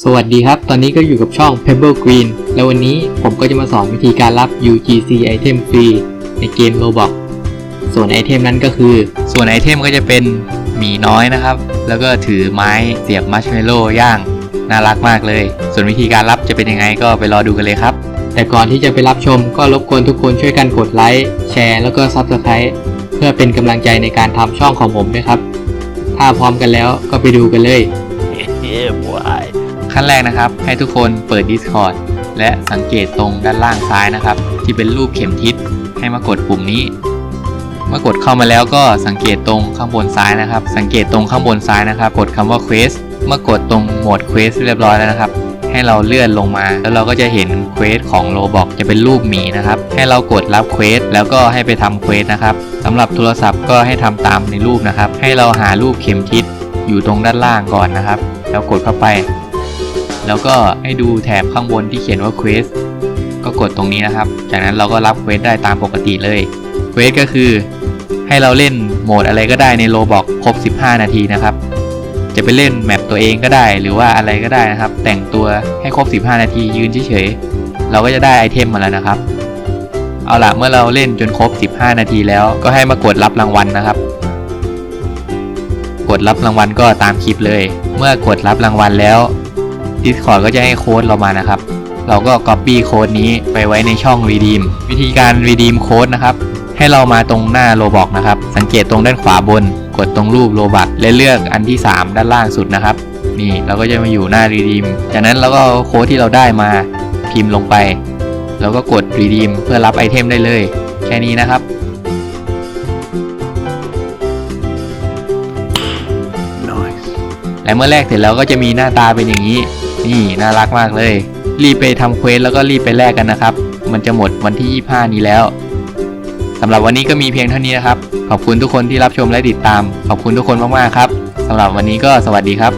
สวัสดีครับ ตอนนี้ก็อยู่กับช่อง Pebble Green แล้ววันนี้ผมก็จะมาสอนวิธีการรับ UGC item ฟรีในเกม Roblox ส่วนไอเทมนั้นก็คือ ส่วนไอเทมก็จะเป็นหมีน้อยนะครับ แล้วก็ถือไม้เสียบมัชเมลโล่ย่าง น่ารักมากเลย ส่วนวิธีการรับจะเป็นยังไงก็ไปรอดูกันเลยครับ แต่ก่อนที่จะไปรับชมก็รบกวนทุกคนช่วยกันกดไลค์แชร์แล้วก็ Subscribe เพื่อเป็นกำลังใจในการทำช่องของผมด้วยครับ ถ้าพร้อมกันแล้วก็ไปดูกันเลย yeah, boy. ขั้นแรกนะครับ ให้ทุกคนเปิด Discord และสังเกตตรงด้านล่างซ้ายนะครับ ที่เป็นรูปเข็มทิศให้มากดปุ่มนี้ เมื่อกดเข้ามาแล้วก็สังเกตตรงข้างบนซ้ายนะครับ สังเกตตรงข้างบนซ้ายนะครับ กดคำว่า Quest เมื่อกดตรงโหมด Quest เรียบร้อยแล้วนะครับ ให้เราเลื่อนลงมา แล้วเราก็จะเห็นเควสของโ o บอกจะเป็นรูปหมีนะครับ ให้เรากดรับเควสแล้วก็ให้ไปทำเควสนะครับสำหรับโทรศัพท์ก็ให้ทำตามในรูปนะครับ ให้เราหารูปเข็มทิศอยู่ตรงด้านล่างก่อนนะครับ แล้วกดเข้าไป แล้วก็ให้ดูแถบข้างบนที่เขียนว่า Quest ก็กดตรงนี้นะครับ จากนั้นเราก็รับเควสได้ตามปกติเลยเควสก็คือ ให้เราเล่นโหมดอะไรก็ได้ในโ o บอกครบ 15 นาทีนะครับ จะไปเล่นแมปตัวเองก็ได้ หรือว่าอะไรก็ได้นะครับ แต่งตัวให้ครบ 15 นาทียืนเฉยๆ เราก็จะได้ไอเทมมาแล้วนะครับ เอาละเมื่อเราเล่นจนครบ 15 นาทีแล้วก็ให้มากดรับรางวัลนะครับ ดรับรางวัลก็ตามคลิปเลย เมื่อกดรับรางวัลแล้ว Discord ก็จะให้โค้ดเรามานะครับ เราก็ Copy โค้ดนี้ไปไว้ในช่อง Redeem วิธีการ Redeem โค้ดนะครับ ให้เรามาตรงหน้าโ o บอกนะครับ สังเกตตรงด้านขวาบน กดตรงรูปโ o บักและเลือกอันที่ 3 ด้านล่างสุดนะครับ นี่เราก็จะมาอยู่หน้า Redeem จากนั้นเราก็โค้ดที่เราได้มาพิมพ์ลงไป แล้วก็กด Redeem เพื่อรับไอเทมได้เลย แค่นี้นะครับ และเมื่อแลกเสร็จแล้วก็จะมีหน้าตาเป็นอย่างนี้ นี่น่ารักมากเลย รีบไปทำเควสแล้วก็รีบไปแลกกันนะครับ มันจะหมดวันที่ 25 นี้แล้วสำหรับวันนี้ก็มีเพียงเท่านี้นะครับ ขอบคุณทุกคนที่รับชมและติดตาม ขอบคุณทุกคนมากๆครับสำหรับวันนี้ก็สวัสดีครับ